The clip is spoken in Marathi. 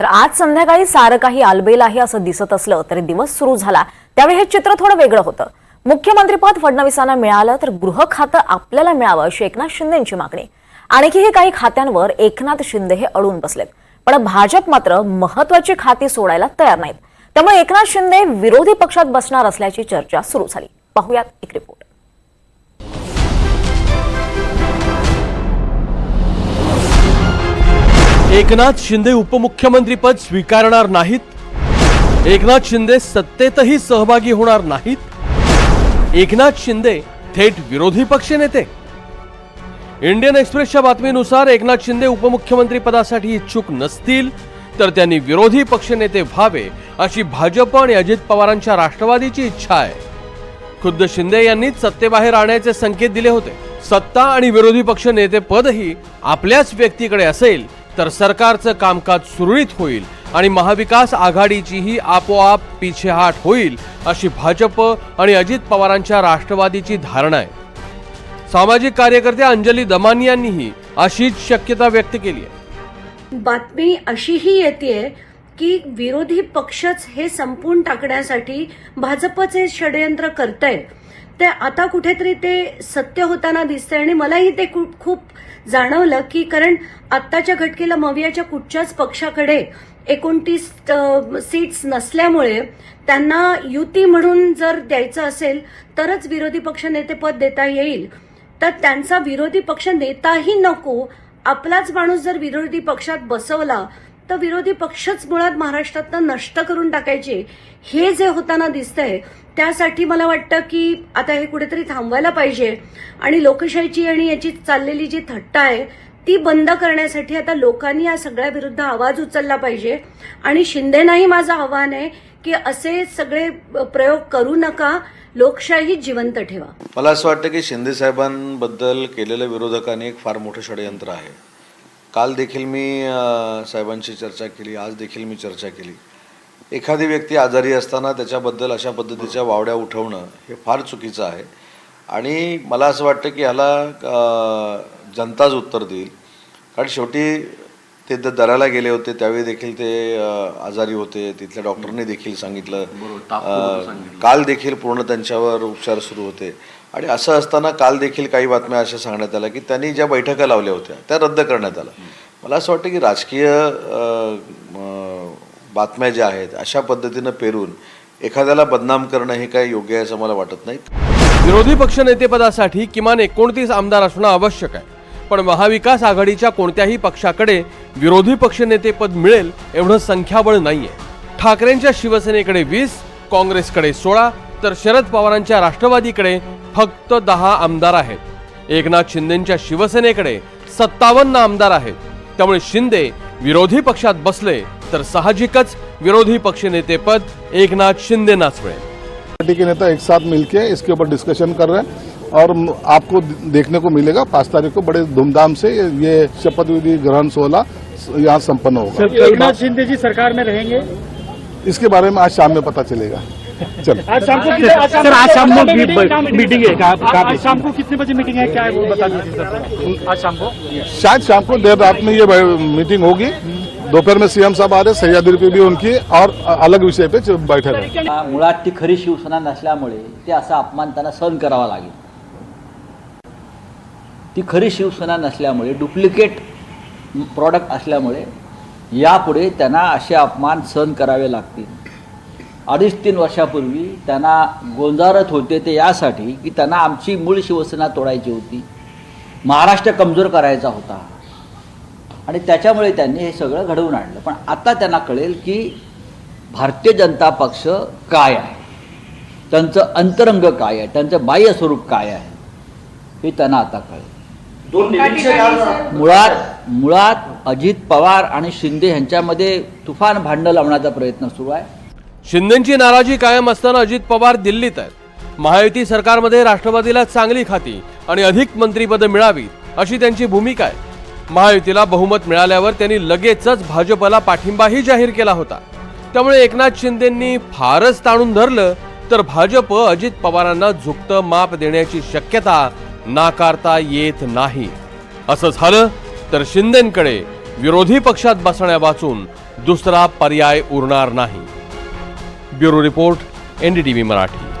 तर आज संध्याकाळी सारं काही आलबेल आहे असं दिसत असलं तरी दिवस सुरू झाला. त्यावेळी हे चित्र थोडं वेगळं होतं. मुख्यमंत्रीपद फडणवीसांना मिळालं तर गृह खातं आपल्याला मिळावं अशी एकनाथ शिंदेची मागणी. आणखीही काही खात्यांवर एकनाथ शिंदे हे अडून बसलेत. पण भाजप मात्र महत्वाची खाती सोडायला तयार नाहीत. त्यामुळे एकनाथ शिंदे विरोधी पक्षात बसणार असल्याची चर्चा सुरू झाली. पाहुयात एक रिपोर्ट एकनाथ शिंदे उपमुख्यमंत्रीपद स्वीकारणार नाहीत. एकनाथ शिंदे सत्तेतही सहभागी होणार नाहीत. एकनाथ शिंदे थेट विरोधी पक्षनेते इंडियन एक्सप्रेसच्या बातमीनुसार एकनाथ शिंदे उपमुख्यमंत्री पदासाठी इच्छुक नसतील तर त्यांनी विरोधी पक्षनेते व्हावे अशी भाजप आणि अजित पवारांच्या राष्ट्रवादीची इच्छा आहे. खुद्द शिंदे यांनीच सत्तेबाहेर आणण्याचे संकेत दिले होते. सत्ता आणि विरोधी पक्ष नेतेपदही आपल्याच व्यक्तीकडे असेल तर सरकारचं कामकाज सुरळीत होईल आणि महाविकास आघाडीचीही आपोआप पिछेहाट होईल अशी भाजप आणि अजित पवारांच्या राष्ट्रवादीची धारणा आहे. सामाजिक कार्यकर्त्या अंजली दमानी यांनीही अशीच शक्यता व्यक्त केली आहे. बातमी अशीही येते की विरोधी पक्षच हे संपून टाकण्यासाठी भाजपचे षडयंत्र करतायत. ते आता कुठेतरी ते सत्य होताना दिसतंय आणि मलाही ते खूप खूप जाणवलं की कारण आत्ताच्या घटकेला मवियाच्या कुठच्याच पक्षाकडे एकोणतीस सीट्स नसल्यामुळे त्यांना युती म्हणून जर द्यायचं असेल तरच विरोधी पक्ष नेतेपद देता येईल. तर त्यांचा विरोधी पक्ष नेताही नको आपलाच माणूस जर विरोधी पक्षात बसवला तर विरोधी पक्षच मुळात महाराष्ट्रातनं नष्ट करून टाकायचे हे जे होताना दिसतंय त्यासाठी मला वाटतं की आता हे कुठेतरी थांबवायला पाहिजे. आणि लोकशाहीची आणि याची चाललेली जी थट्टा आहे ती बंद करण्यासाठी आता लोकांनी या सगळ्या विरुद्ध आवाज उचलला पाहिजे. आणि शिंदेनाही माझं आव्हान आहे की असे सगळे प्रयोग करू नका लोकशाही जिवंत ठेवा. मला असं वाटतं की शिंदे साहेबांबद्दल केलेलं विरोधकांनी एक फार मोठं षडयंत्र आहे. काल देखील मी साहेबांशी चर्चा केली आज देखील मी चर्चा केली. एखादी व्यक्ती आजारी असताना त्याच्याबद्दल अशा पद्धतीच्या वावड्या उठवणं हे फार चुकीचं आहे. आणि मला असं वाटतं की ह्याला जनताच उत्तर देईल. कारण शेवटी ते द- दराला गेले होते त्यावेळी देखील ते आजारी होते. तिथल्या डॉक्टरने देखील सांगितलं. काल देखील पूर्ण त्यांच्यावर उपचार सुरू होते. आणि असं असताना काल देखील काही बातम्या अशा सांगण्यात आल्या की त्यांनी ज्या बैठका लावल्या होत्या त्या रद्द करण्यात आल्या. मला असं वाटतं की राजकीय बातम्या ज्या आहेत अशा पद्धतीनं पेरून एखाद्याला बदनाम करणं हे काही योग्य आहे असं मला वाटत नाही. विरोधी पक्षनेतेपदासाठी किमान एकोणतीस आमदार असणं आवश्यक आहे. पण महाविकास आघाडीच्या कोणत्याही पक्षाकडे विरोधी पक्षनेतेपद मिळेल एवढं संख्याबळ नाहीये. ठाकरेंच्या शिवसेनेकडे वीस काँग्रेसकडे सोळा तर शरद पवारांच्या राष्ट्रवादीकडे फक्त दहा आमदार आहेत. एकनाथ शिंदेच्या शिवसेनेकडे सत्तावन्न आमदार आहेत. त्यामुळे शिंदे विरोधी पक्षात बसले तर साहजिकच विरोधी पक्षनेतेपद एकनाथ शिंदेनाच मिळेल. पार्टी के नेता एक साथ मिलकर इसके ऊपर डिस्कशन कर रहे हैं और आपको देखने को मिलेगा। पाँच तारीख को बड़े धूमधाम से ये शपथ विधि ग्रहण सोलह यहाँ संपन्न होगा। एकनाथ शिंदे जी सरकार में रहेंगे? इसके बारे में आज शाम में पता चलेगा। चलो। आज शाम को सर आज शाम को मीटिंग है। आज शाम को कितने बजे मीटिंग है? क्या है वो बता दीजिए सर। आज शाम को? शायद शाम को देर रात में ये मीटिंग होगी। दोपहर में सीएम साहब आ रहे सह्याद्री पे भी उनकी और अलग विषय पे बैठक है। मुळात ती खरी शिवसेना नसल्यामुळे ते असा अपमान त्यांना सहन करावा लागेल. ती खरी शिवसेना नसल्यामुळे डुप्लिकेट प्रॉडक्ट असल्यामुळे यापुढे त्यांना असे अपमान सहन करावे लागतील. अडीच तीन वर्षापूर्वी त्यांना गोंजारत होते ते यासाठी की त्यांना आमची मूळ शिवसेना तोडायची होती. महाराष्ट्र कमजोर करायचा होता. आणि त्याच्यामुळे त्यांनी हे सगळं घडवून आणलं. पण आता त्यांना कळेल की भारतीय जनता पक्ष काय आहे. त्यांचं अंतरंग काय आहे. त्यांचं बाह्य स्वरूप काय आहे. हे त्यांना आता कळेल. मुळात मुळात अजित पवार आणि शिंदे यांच्यामध्ये तुफान भांडण लावण्याचा प्रयत्न सुरू आहे. शिंदेची नाराजी कायम असताना अजित पवार दिल्लीत आहेत. महायुती सरकारमध्ये राष्ट्रवादीला चांगली खाती आणि अधिक मंत्रीपदं मिळावीत अशी त्यांची भूमिका आहे. महायुतीला बहुमत मिळाल्यावर त्यांनी लगेचच भाजपला पाठिंबाही जाहीर केला होता. त्यामुळे एकनाथ शिंदेंनी फारच ताणून धरलं तर भाजप अजित पवारांना झुकतं माप देण्याची शक्यता नाकारता येत नाही. असं झालं तर शिंदेंकडे विरोधी पक्षात बसण्या वाचून दुसरा पर्याय उरणार नाही. Bureau report NDTV Marathi.